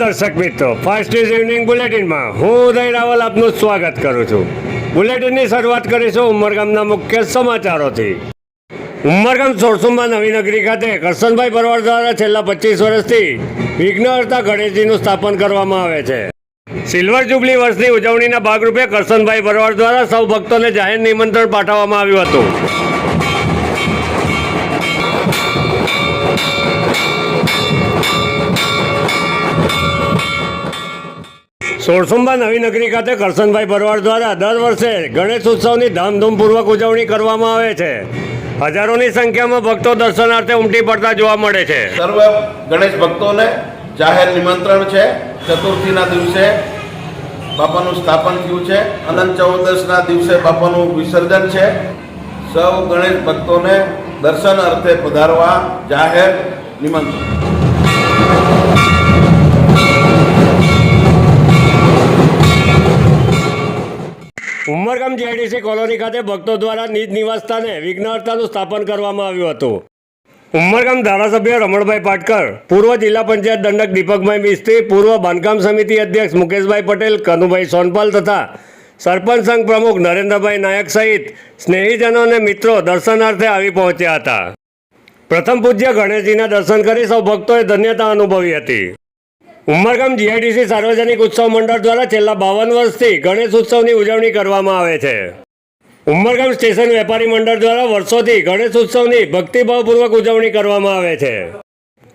દર્શક મિત્રો first is evening બુલેટિનમાં હું ઉદય રાવલ આપનું સ્વાગત કરું છું. બુલેટિનની શરૂઆત કરીશું ઉમરગામના મુખ્ય સમાચારોથી. ઉમરગામ સોરસુમમાં નવી નગરી ખાતે કરશનભાઈ પરવાર દ્વારા છેલ્લા પચીસ વર્ષથી વિઘ્નહર્તા ગણેશજીનું સ્થાપન કરવામાં આવે છે. સિલ્વર જુબલી વર્ષની ઉજવણીના ભાગરૂપે કરશનભાઈ પરવાર દ્વારા સૌ ભક્તોને જાહેર નિમંત્રણ પાઠવવામાં આવ્યું હતું. સોળસુંબા નવી નગરી ખાતે કરશનભાઈ ભરવાડ દ્વારા દર વર્ષે ગણેશ ઉત્સવની ધામધૂમપૂર્વક ઉજવણી કરવામાં આવે છે. હજારોની સંખ્યામાં ભક્તો દર્શનાર્થે ઉમટી પડતા જોવા મળે છે. સર્વ ગણેશ ભક્તોને જાહેર નિમંત્રણ છે. ચતુર્થીના દિવસે બાપાનું સ્થાપન થયું છે. અનંત ચૌદસના દિવસે બાપાનું વિસર્જન છે. સૌ ગણેશ ભક્તોને દર્શન અર્થે પધારવા જાહેર નિમંત્રણ. ઉમરગામ જીઆઈડીસી કોલોની ખાતે ભક્તો દ્વારા નિજ નિવાસસ્થાને વિઘ્નહર્તાનું સ્થાપન કરવામાં આવ્યું હતું. ઉમરગામ ધારાસભ્ય રમણભાઈ પાટકર, પૂર્વ જિલ્લા પંચાયત દંડક દીપકભાઈ મિસ્ત્રી, પૂર્વ બાંધકામ સમિતિ અધ્યક્ષ મુકેશભાઈ પટેલ, કનુભાઈ સોનપાલ તથા સરપંચ સંઘ પ્રમુખ નરેન્દ્રભાઈ નાયક સહિત સ્નેહીજનો અને મિત્રો દર્શનાર્થે આવી પહોંચ્યા હતા. પ્રથમ પૂજ્ય ગણેશજીના દર્શન કરી સૌ ભક્તોએ ધન્યતા અનુભવી હતી. ઉમરગામ જીઆઈડીસી સાર્વજનિક ઉત્સવ મંડળ દ્વારા છેલ્લા બાવન વર્ષથી ગણેશ ઉત્સવની ઉજવણી કરવામાં આવે છે. ઉમરગામ સ્ટેશન વેપારી મંડળ દ્વારા વર્ષોથી ગણેશ ઉત્સવની ભક્તિભાવપૂર્વક ઉજવણી કરવામાં આવે છે.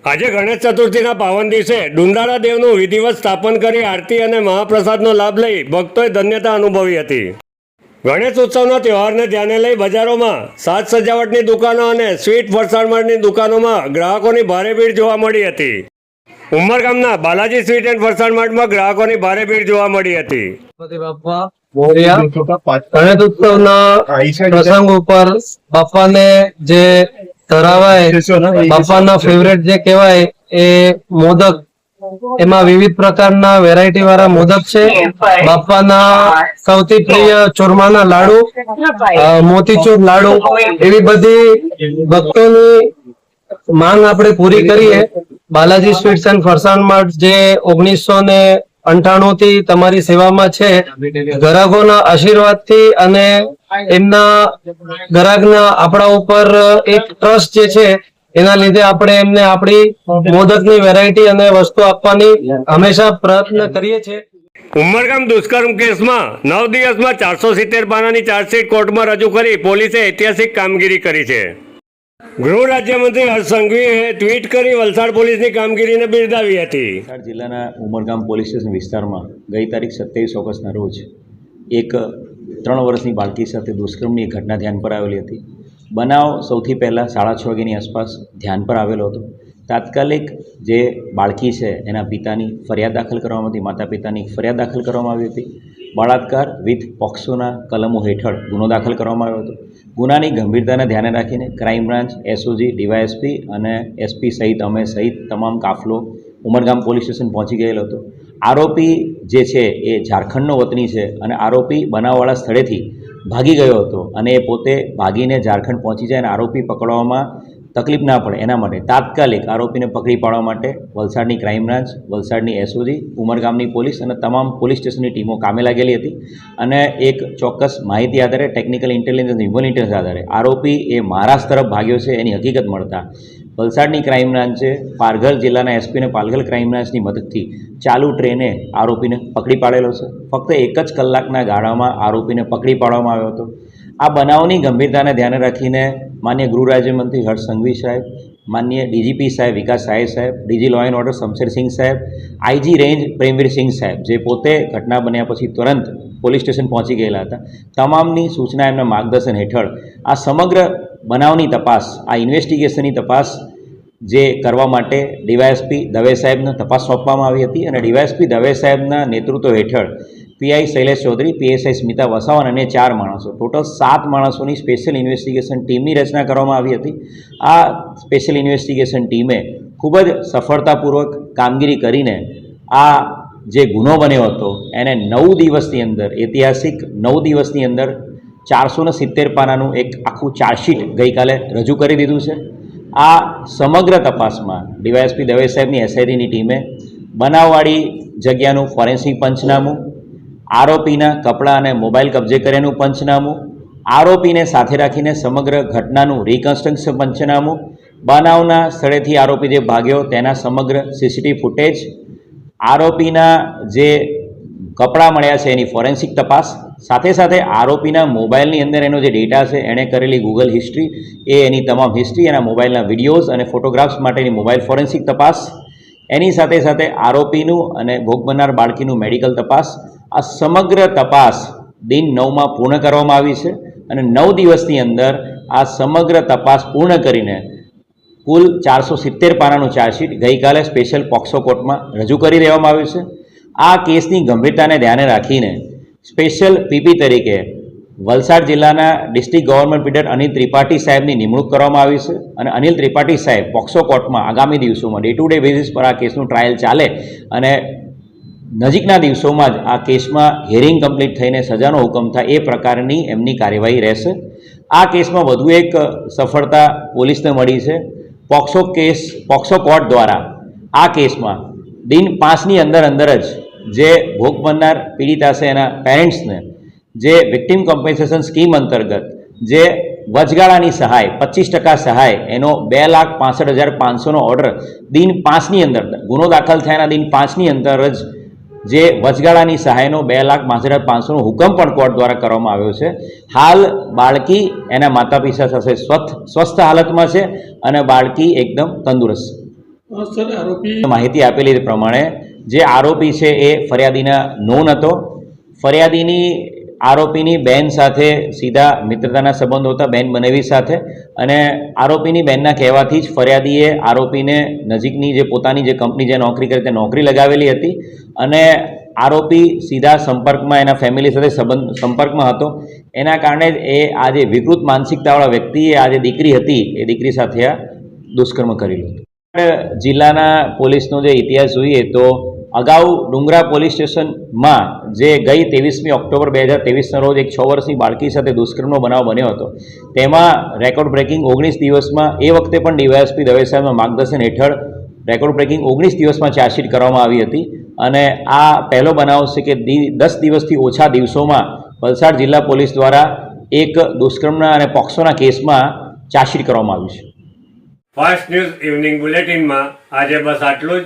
આજે ગણેશ ચતુર્થીના પાવન દિવસે ડુંડારા દેવનું વિધિવત સ્થાપન કરી આરતી અને મહાપ્રસાદનો લાભ લઈ ભક્તોએ ધન્યતા અનુભવી હતી. ગણેશ ઉત્સવના તહેવારને ધ્યાને લઈ બજારોમાં સાજ સજાવટની દુકાનો અને સ્વીટ ફરસાણની દુકાનોમાં ગ્રાહકોની ભારે ભીડ જોવા મળી હતી. ઉમરગામના બાલાજી સ્વીટ એન્ડ ફરસાણ માર્ટમાં ગ્રાહકોની ભારે ભીડ જોવા મળી હતી. ગણેશ ઉત્સવના પ્રસંગ ઉપર બાપાને જે ધરાવાય બાપાના ફેવરેટ જે કહેવાય એ મોદક. એમાં વિવિધ પ્રકારના વેરાયટી વાળા મોદક છે. બાપાના સૌથી પ્રિય ચોરમાના લાડુ મોતીચૂર લાડુ. એવી બધી ભક્તોની માંગ આપણે પૂરી કરીએ. Balaji sweets and farsan mart જે ઓગણીસો ને અંઠાણું થી તમારી સેવામાં છે ગ્રાહકોના આશીર્વાદથી અને એમના ગ્રાહકના આપણા ઉપર એક ટ્રસ્ટ જે છે, એના લીધે આપણે એમને આપણી મોદકની વેરાયટી અને વસ્તુ આપવાની હંમેશા પ્રયત્ન કરીએ છીએ. ઉમરગામ દુષ્કર્મ કેસમાં નવ દિવસમાં ચારસો સિત્તેર પાનાની ચાર્જશીટ કોર્ટમાં રજૂ કરી પોલીસે ઐતિહાસિક કામગીરી કરી છે. ગૃહ રાજ્યમંત્રી હર્ષ સંઘવીએ ટ્વીટ કરી વલસાડ પોલીસની કામગીરીને બિરદાવી હતી. વલસાડ જિલ્લાના ઉમરગામ પોલીસ સ્ટેશન વિસ્તારમાં ગઈ તારીખ સત્યાવીસ ઓગસ્ટના રોજ એક ત્રણ વર્ષની બાળકી સાથે દુષ્કર્મની ઘટના ધ્યાન પર આવેલી હતી. બનાવ સૌથી પહેલાં સાડા છ વાગ્યાની આસપાસ ધ્યાન પર આવેલો હતો. તાત્કાલિક જે બાળકી છે, એના પિતાની ફરિયાદ દાખલ કરવામાં હતી માતા પિતાની ફરિયાદ દાખલ કરવામાં આવી હતી. બળાત્કાર વિથ પોક્સોના કલમો હેઠળ ગુનો દાખલ કરવામાં આવ્યો હતો. ગુનાની ગંભીરતાને ધ્યાને રાખીને ક્રાઇમ બ્રાન્ચ, એસઓજી, ડીવાયએસપી અને એસપી સહિત અમે સહિત તમામ કાફલો ઉમરગામ પોલીસ સ્ટેશન પહોંચી ગયેલો હતો. આરોપી જે છે એ ઝારખંડનો વતની છે અને આરોપી બનાવવાળા સ્થળેથી ભાગી ગયો હતો અને એ પોતે ભાગીને ઝારખંડ પહોંચી જાય અને આરોપી પકડવામાં તકલીફ ના પડે એના માટે તાત્કાલિક આરોપીને પકડી પાડવા માટે વલસાડની ક્રાઇમ બ્રાન્ચ, વલસાડની એસઓજી ઉમરગામની પોલીસ અને તમામ પોલીસ સ્ટેશનની ટીમો કામે લાગેલી હતી. અને એક ચોક્કસ માહિતી આધારે, ટેકનિકલ ઇન્ટેલિજન્સ, હ્યુમન ઇન્ટેલિજન્સ આધારે આરોપી એ મહારાષ્ટ્ર તરફ ભાગ્યો છે, એની હકીકત મળતા. વલસાડની ક્રાઇમ બ્રાન્ચે પાલઘર જિલ્લાના એસપીને પાલઘર ક્રાઇમ બ્રાન્ચની મદદથી ચાલુ ટ્રેને આરોપીને પકડી પાડેલો છે. ફક્ત એક જ કલાકના ગાળામાં આરોપીને પકડી પાડવામાં આવ્યો હતો. આ બનાવની ગંભીરતાને ધ્યાને રાખીને માન્ય ગૃહ રાજ્યમંત્રી હર્ષ સંઘવી સાહેબ, માન્ય ડીજીપી સાહેબ વિકાસ સાહેબ સાહેબ, DG law and order Shamshersingh સાહેબ આઈજી રેન્જ પ્રેમવીર સિંહ સાહેબ, જે પોતે ઘટના બન્યા પછી તુરંત પોલીસ સ્ટેશન પહોંચી ગયેલા હતા. તમામની સૂચના એમના માર્ગદર્શન હેઠળ આ સમગ્ર બનાવની તપાસ, આ ઇન્વેસ્ટિગેશનની તપાસ જે કરવા માટે ડીવાયએસપી દવે સાહેબને તપાસ સોંપવામાં આવી હતી અને ડીવાયએસપી દવે સાહેબના નેતૃત્વ હેઠળ પીઆઈ શૈલેષ ચૌધરી, પીએસઆઈ સ્મિતા વસાવન અને ચાર માણસો. ટોટલ સાત માણસોની સ્પેશિયલ ઇન્વેસ્ટિગેશન ટીમની રચના કરવામાં આવી હતી. આ સ્પેશિયલ ઇન્વેસ્ટિગેશન ટીમે ખૂબ જ સફળતાપૂર્વક કામગીરી કરીને આ જે ગુનો બન્યો હતો, એને નવ દિવસની અંદર, ઐતિહાસિક નવ દિવસની અંદર ચારસો ને સિત્તેર પાનાનું એક આખું ચાર્જશીટ ગઈકાલે રજૂ કરી દીધું છે. આ સમગ્ર તપાસમાં ડીવાયએસપી દવે સાહેબની એસઆઈટીની ટીમે બનાવવાળી જગ્યાનું ફોરેન્સિક પંચનામું આરોપીના કપડાં અને મોબાઈલ કબજે કર્યાનું પંચનામું, આરોપીને સાથે રાખીને સમગ્ર ઘટનાનું રિકન્સ્ટ્રક્શન પંચનામું, બનાવના સ્થળેથી આરોપી જે ભાગ્યો તેના સમગ્ર સીસીટીવી ફૂટેજ આરોપીના જે કપડાં મળ્યા છે એની ફોરેન્સિક તપાસ, સાથે સાથે આરોપીના મોબાઈલની અંદર એનો જે ડેટા છે એણે કરેલી ગૂગલ હિસ્ટ્રી એ એની તમામ હિસ્ટ્રી એના મોબાઈલના વિડીયોઝ અને ફોટોગ્રાફ્સ માટેની મોબાઈલ ફોરેન્સિક તપાસ, એની સાથે સાથે આરોપીનું અને ભોગ બનનાર બાળકીનું મેડિકલ તપાસ આ સમગ્ર તપાસ દિન નવમાં પૂર્ણ કરવામાં આવી છે અને નવ દિવસની અંદર આ સમગ્ર તપાસ પૂર્ણ કરીને કુલ ચારસો સિત્તેર પાનાનું ચાર્જશીટ ગઈકાલે સ્પેશિયલ પોક્સો કોર્ટમાં રજૂ કરી દેવામાં આવ્યું છે. આ કેસની ગંભીરતાને ધ્યાને રાખીને સ્પેશિયલ પીપી તરીકે વલસાડ જિલ્લાના district government pleader Anil Tripathi સાહેબની નિમણૂક કરવામાં આવી છે અને અનિલ ત્રિપાઠી સાહેબ પોક્સો કોર્ટમાં આગામી દિવસોમાં ડે ટુ ડે બેઝિસ પર આ કેસનું ટ્રાયલ ચાલે અને નજીકના દિવસોમાં જ આ કેસમાં હિયરિંગ કમ્પ્લીટ થઈને સજાનો હુકમ થાય એ પ્રકારની એમની કાર્યવાહી રહેશે. આ કેસમાં વધુ એક સફળતા પોલીસને મળી છે. પોક્સો કેસ, પોક્સો કોર્ટ દ્વારા આ કેસમાં દિન પાંચની અંદર અંદર જ જે ભોગ બનનાર પીડિતા છે એના પેરેન્ટ્સને જે વિક્ટિમ કોમ્પન્સેશન સ્કીમ અંતર્ગત જે વચગાળાની સહાય, પચીસ ટકા સહાય, એનો બે લાખ પાસઠ હજાર પાંચસોનો ઓર્ડર દિન પાંચની અંદર, ગુનો દાખલ થયાના દિન પાંચની અંદર જ જે વચગાળાની સહાયનો બે લાખ પાંસઠ હજાર પાંચસોનો હુકમ પણ કોર્ટ દ્વારા કરવામાં આવ્યો છે. હાલ બાળકી એના માતા પિતા સાથે સ્વસ્થ સ્વસ્થ હાલતમાં છે અને બાળકી એકદમ તંદુરસ્ત. સર આરોપી માહિતી આપેલી પ્રમાણે જે આરોપી છે એ ફરિયાદીના નોન હતો. ફરિયાદીની આરોપીની બેન સાથે સીધા મિત્રતાના સંબંધો હતા બેન બનેવી સાથે અને આરોપીની બેનના કહેવાથી જ ફરિયાદીએ આરોપીને નજીકની જે પોતાની જે કંપની જે નોકરી કરી તે નોકરી લગાવેલી હતી અને આરોપી સીધા સંપર્કમાં એના ફેમિલી સાથે સંબંધ સંપર્કમાં હતો. એના કારણે જ એ આ જે વિકૃત માનસિકતાવાળા વ્યક્તિએ આ જે દીકરી હતી એ દીકરી સાથે આ દુષ્કર્મ કરેલું જિલ્લાના પોલીસનો જે ઇતિહાસ જોઈએ તો અગાઉ ડુંગરા પોલીસ સ્ટેશનમાં જે ગઈ ત્રેવીસમી ઓક્ટોબર બે હજાર ત્રેવીસના રોજ એક છ વર્ષની બાળકી સાથે દુષ્કર્મનો બનાવ બન્યો હતો. તેમાં રેકોર્ડ બ્રેકિંગ ઓગણીસ દિવસમાં, એ વખતે પણ ડીવાયએસપી દવે સાહેબના માર્ગદર્શન હેઠળ રેકોર્ડ બ્રેકિંગ ઓગણીસ દિવસમાં ચાર્જશીટ કરવામાં આવી હતી અને આ પહેલો બનાવ છે કે દસ દિવસથી ઓછા દિવસોમાં વલસાડ જિલ્લા પોલીસ દ્વારા એક દુષ્કર્મના અને પોક્સોના કેસમાં ચાર્જશીટ કરવામાં આવ્યું છે. ફાસ્ટ ન્યૂઝ ઇવનિંગ બુલેટિનમાં આજે બસ આટલું જ.